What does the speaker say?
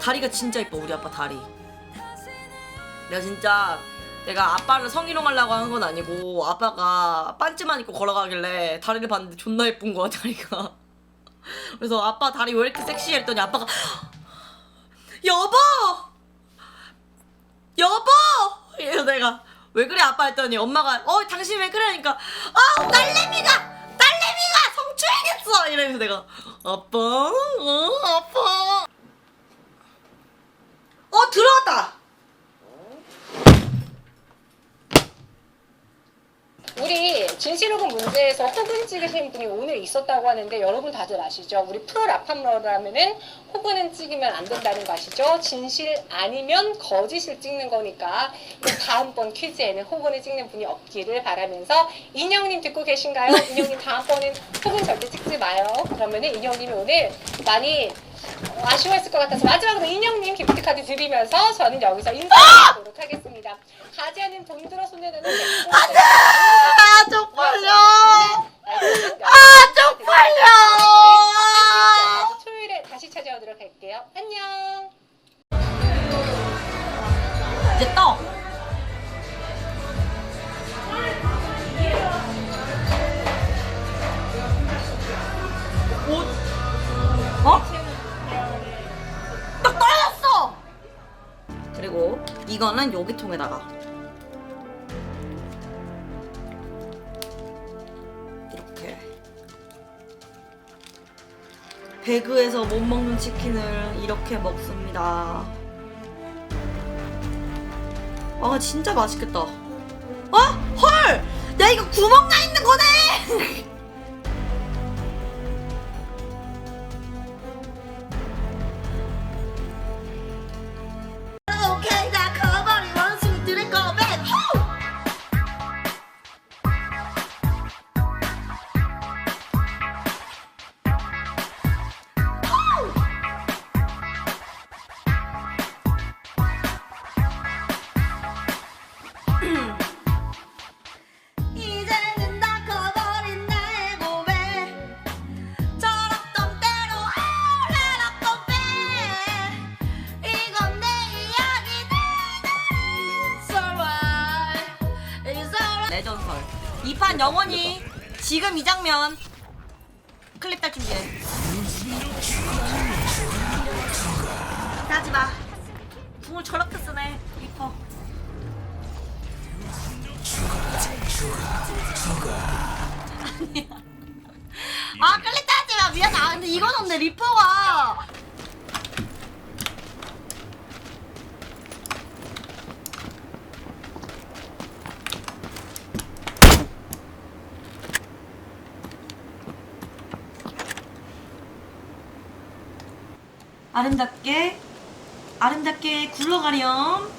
다리가 진짜 이뻐 우리 아빠 다리. 내가 진짜 내가 아빠를 성희롱 하려고 하는 건 아니고 아빠가 반지만 입고 걸어가길래 다리를 봤는데 존나 예쁜 거야 다리가. 그래서 아빠 다리 왜 이렇게 섹시해 했더니 아빠가 여보! 여보! 이래서 내가 왜 그래 아빠 했더니 엄마가 어 당신 왜 그러니까 아 딸내미가 딸내미가 성추행했어! 이러면서 내가 아빠? 어 아빠 어 들어왔다 우리 진실호금 문제에서 호분 찍으신 분이 오늘 있었다고 하는데 여러분 다들 아시죠? 우리 프로 라팜러라면은 호분은 찍으면 안 된다는 거 아시죠? 진실 아니면 거짓을 찍는 거니까 그 다음번 퀴즈에는 호분을 찍는 분이 없기를 바라면서 인형님 듣고 계신가요? 인형님 다음번엔 호분 절대 찍지 마요. 그러면은 인형님이 오늘 많이 아쉬워했을 것 같아서 마지막으로 인형님 기프트 카드 드리면서 저는 여기서 인사드리도록 하겠습니다. 가지하는 돈 들어 손에 드는 안돼 아 쪽팔려 아 쪽팔려. 토요일에 다시 찾아오도록 할게요. 안녕. 이제 떠 이거는 여기 통에다가 이렇게 배그에서 못 먹는 치킨을 이렇게 먹습니다. 아 진짜 맛있겠다. 어? 헐! 야 이거 구멍 나 있는 거네! 이 판 영원히 지금 이 장면. 클립 딸 준비해. 하지마. 궁을 저렇게 쓰네 아 클릭 따지 마. 미안 아 근데 이건 없네. 리퍼가. 아름답게 아름답게 굴러가렴